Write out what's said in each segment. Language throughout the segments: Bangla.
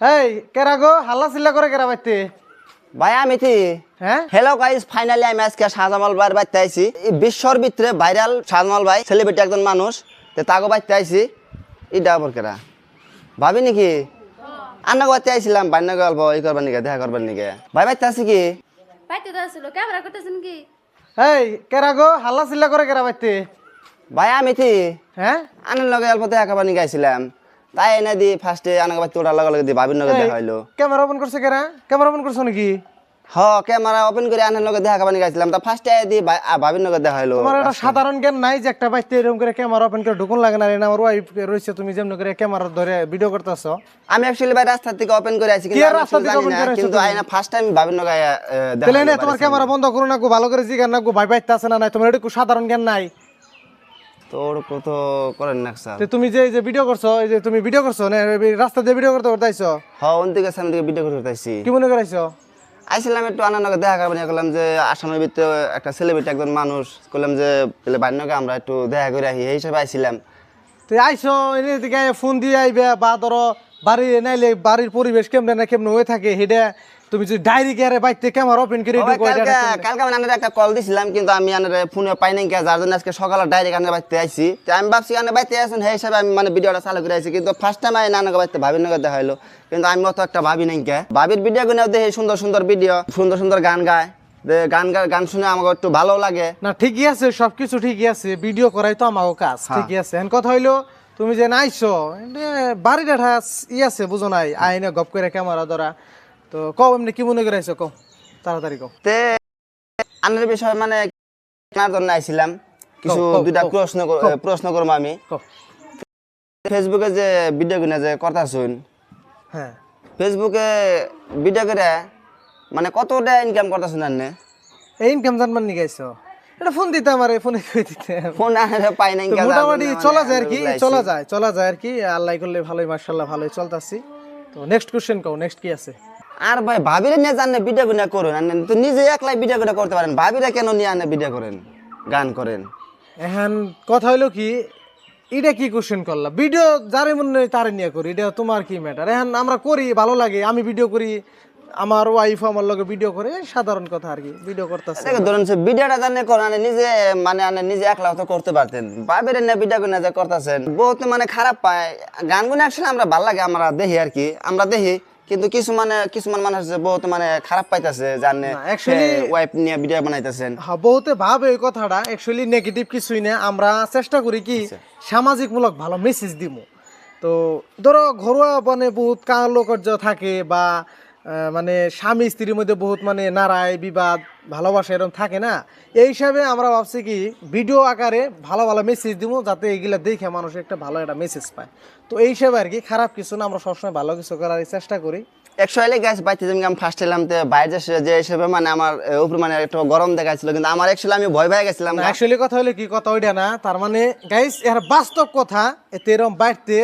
এই কেরা গো? হাল্লা চিল্লা করে কেরা বাইতে? ভাই আমি তি হ্যাঁ? হ্যালো গাইস ফাইনালি আমি আজকে শাহজামাল ভাইয়ের বাড়িতে আইছি। এই বিশ্বর ভিতরে ভাইরাল শাহজামাল ভাই সেলিব্রিটি একজন মানুষ তো তাকে বাড়িতে আইছি। ইটা আবার কেরা? ভাবি নাকি? আন্না বাড়িতে আইছিলাম বান্না গল্প ই করবার নিকে দেখা করবার নিকে। ভাই বাড়িতে আছি কি? বাইতে তো আসলো ক্যামেরা করতেছেন কি? এই কেরা গো? হাল্লা চিল্লা করে কেরা বাইতে? ভাই আমি তি হ্যাঁ? আনার লগে অল্প দেখা করবার নিকে আইছিলাম। তাই এনে দি ফার্স্টে আনার বাড়িতে ওটার লগে লগে দি ভাবির লগে দেখা হইল। ক্যামেরা ওপেন করছে কেরা? ক্যামেরা ওপেন করছ নাকি? হ ক্যামেরা ওপেন করে আনার লগে দেখা নিকে আইছিলাম তা ফার্স্টে দি ভাবির লগে দেখা হইল। তোমার একটা সাধারণ জ্ঞান নাই যে একটা বাইতে এরকম করে ক্যামেরা ওপেন করে ঢুকুন লাগে না রে? আমার ওয়াইফ রয়েছে তুমি যেমন করে ক্যামেরা ধরে ভিডিও করতেছো। আমি অ্যাকচুয়ালি ভাই রাস্তা থেকে ওপেন করে আইছি কিন্তু রাস্তা থেকে জানি open না, করে কিন্তু আইনা ফার্স্ট টাইম ভাবির লগে দেখা তাহলে না তোমার ক্যামেরা বন্ধ করো না গো ভালো করে জিগান না গো ভাই বাইতে আছে না নাই তোমার এটা সাধারণ জ্ঞান নাই। সামনে। তোর কত করেন না স্যার? তো তুমি যে এই যে ভিডিও করছ এই যে তুমি ভিডিও করছ না রাস্তা দিয়ে ভিডিও করতে করতে আইছো? হ ওন থেকে সামনে থেকে ভিডিও করতে আইছি। কি মনে করাইছো আইছিলাম একটু আনার দেখা করবেন করলাম যে আসামের ভিতরে একটা সেলিব্রিটি একজন মানুষ করলাম যে বান্যকে আমরা একটু দেখা করে আহি এই হিসাবে আইছিলাম। তুই আইসো এনে দিকে ফোন দিয়ে আইবে বা ধরো বাড়ি নাইলে বাড়ির পরিবেশ কেমনে না কেমনে হয়ে থাকে হেডে তুমি যদি ডায়েরি গিয়ারে বাইতে ক্যামেরা ওপেন করে ও ভাই, ঢুকো এটা কালকে কালকে আমি আনারে একটা কল দিছিলাম কিন্তু আমি আনারে ফোনে পাই নাই কে যার জন্য আজকে সকালে ডাইরেক্ট আনার বাড়িতে আইছি। তো আমি ভাবছি আনার বাড়িতে আসুন সেই হিসাবে আমি মানে ভিডিওটা চালু করে আইছি কিন্তু ফার্স্ট টাইম আমি নানাকে বাড়িতে ভাবির নগর দেখা হইল। কিন্তু আমি অত একটা ভাবি নাই কে ভাবির ভিডিও গুলো দেখি সুন্দর সুন্দর ভিডিও সুন্দর সুন্দর গান গায়। গান গান শুনে আমাকে একটু ভালো লাগে। না ঠিকই আছে সবকিছু ঠিকই আছে ভিডিও করাই তো আমারও কাজ ঠিকই আছে। এখন কথা হইল তুমি যে নাইছো বাড়িটা ই আছে বুঝো নাই আইনে গপ করে ক্যামেরা ধরা তো কও এমনি কি মনে করাইছো কও তাড়াতাড়ি কও। তে আনার বিষয় মানে কেনার জন্য আইছিলাম। কিছু দুইটা প্রশ্ন প্রশ্ন করব আমি। ফেসবুকে যে ভিডিও গুলো যে কথা শুন হ্যাঁ। ফেসবুকে ভিডিও করে মানে কতটা ইনকাম করতেছেন আনে এই ইনকাম জানবার নিয়ে গাইছো এটা ফোন দিতে আমার ফোনে কই দিতে? ফোন পাই নাই মোটামুটি চলা যায় আর কি চলা যায় চলা যায় আর কি। আল্লাহ করলে ভালোই মার্শাল্লাহ ভালোই চলতাছি। তো নেক্সট কোশ্চেন কও নেক্সট কি আছে? আর ভাই ভাবিরে নিয়ে জানলে ভিডিও গুলো করুন। তো নিজে একলাই ভিডিও গুলো করতে পারেন। ভাবিরা কেন নিয়ে আনে ভিডিও করেন? গান করেন। এখন কথা হইল কি এটা কি কোশ্চেন করলা? ভিডিও যারে মনে হয় তারে নিয়ে করি এটা তোমার কি ম্যাটার এখন আমরা করি ভালো লাগে আমি ভিডিও করি আমার ওয়াইফ আমার লগে ভিডিও করে সাধারণ কথা আর কি ভিডিও করতেছে। ধরুন সে ভিডিওটা জানলে করেন নিজে মানে আনে নিজে একলা তো করতে পারতেন। ভাবিরে নিয়ে ভিডিও গুলো যে করতেছেন বহুত মানে খারাপ পায়। গানগুলো আসলে আমরা ভালো লাগে আমরা দেখি আর কি আমরা দেখি কিন্তু কিছু মানে কিছুমান মানুষ আছে বহুত মানে খারাপ পাইতেছে জানে না, ওয়াইফ নিয়ে ভিডিও বানাইতেছেন। হ্যাঁ বহুতে ভাবে এই কথাটা অ্যাকচুয়ালি নেগেটিভ কিছুই না। আমরা চেষ্টা করি কি সামাজিকমূলক ভালো মেসেজ দিব তো ধরো ঘরোয়া মানে বহুত কালকর্য থাকে বা মানে স্বামী স্ত্রীর মধ্যে বহুত মানে নারায় বিবাদ ভালোবাসা এরকম থাকে না। এই হিসাবে আমরা ভাবছি কি ভিডিও আকারে ভালো ভালো মেসেজ দিব যাতে এগুলা দেখে মানুষ একটা ভালো একটা মেসেজ পায়। তো এই হিসাবে আর কি খারাপ কিছু না আমরা সবসময় ভালো কিছু করার চেষ্টা করি। একচুয়ালি গ্যাস বাইতে যেমন আমি ফার্স্ট এলাম তো বাইরে যে- হিসেবে মানে আমার উপরে মানে একটু গরম দেখাচ্ছিল কিন্তু আমার একচুয়ালি আমি ভয় ভয় গেছিলাম অ্যাকচুয়ালি কথা হলো কি কথা ওইটা না। তার মানে গাইস এর বাস্তব কথা এতে এরম বাড়তে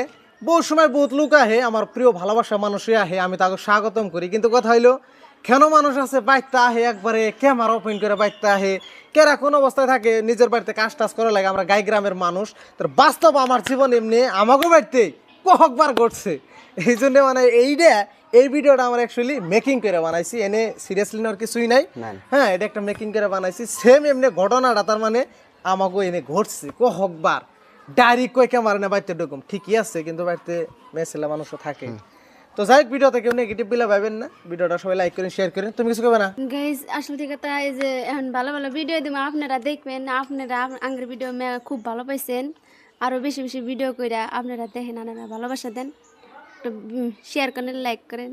বহু সময় বহুত লোক আহে আমার প্রিয় ভালোবাসা মানুষই আহে আমি তাকে স্বাগতম করি। কিন্তু কথা হইল কেন মানুষ আছে বাইতে আহে একবারে ক্যামেরা ওপেন করে বাইতে আহে কেরা কোন অবস্থায় থাকে নিজের বাড়িতে কাজ টাজ করা লাগে আমরা গাই গ্রামের মানুষ তার বাস্তব আমার জীবন এমনি আমাকেও বাড়িতে কহকবার ঘটছে। এই জন্য মানে এইটা এই ভিডিওটা আমার অ্যাকচুয়ালি মেকিং করে বানাইছি এনে সিরিয়াসলি নেওয়ার কিছুই নাই। হ্যাঁ এটা একটা মেকিং করে বানাইছি সেম এমনি ঘটনাটা তার মানে আমাকে এনে ঘটছে কো হকবার ডাইরেক্ট কই ক্যামেরা না বাড়িতে ঢুকুম। ঠিকই আছে কিন্তু বাড়িতে মেয়েছেলে মানুষও থাকে। তো যাই হোক ভিডিওতে কেউ নেগেটিভ বিলা পাবেন না। ভিডিওটা সবাই লাইক করেন শেয়ার করেন। তুমি কিছু করবে না? গাইজ আসলে ঠিক কথা এই যে এখন ভালো ভালো ভিডিও দিব আপনারা দেখবেন আপনারা আঙ্গের ভিডিও খুব ভালো পাইছেন। আরও বেশি বেশি ভিডিও কইরা আপনারা দেখেন আনারা ভালোবাসা দেন। শেয়ার করেন লাইক করেন।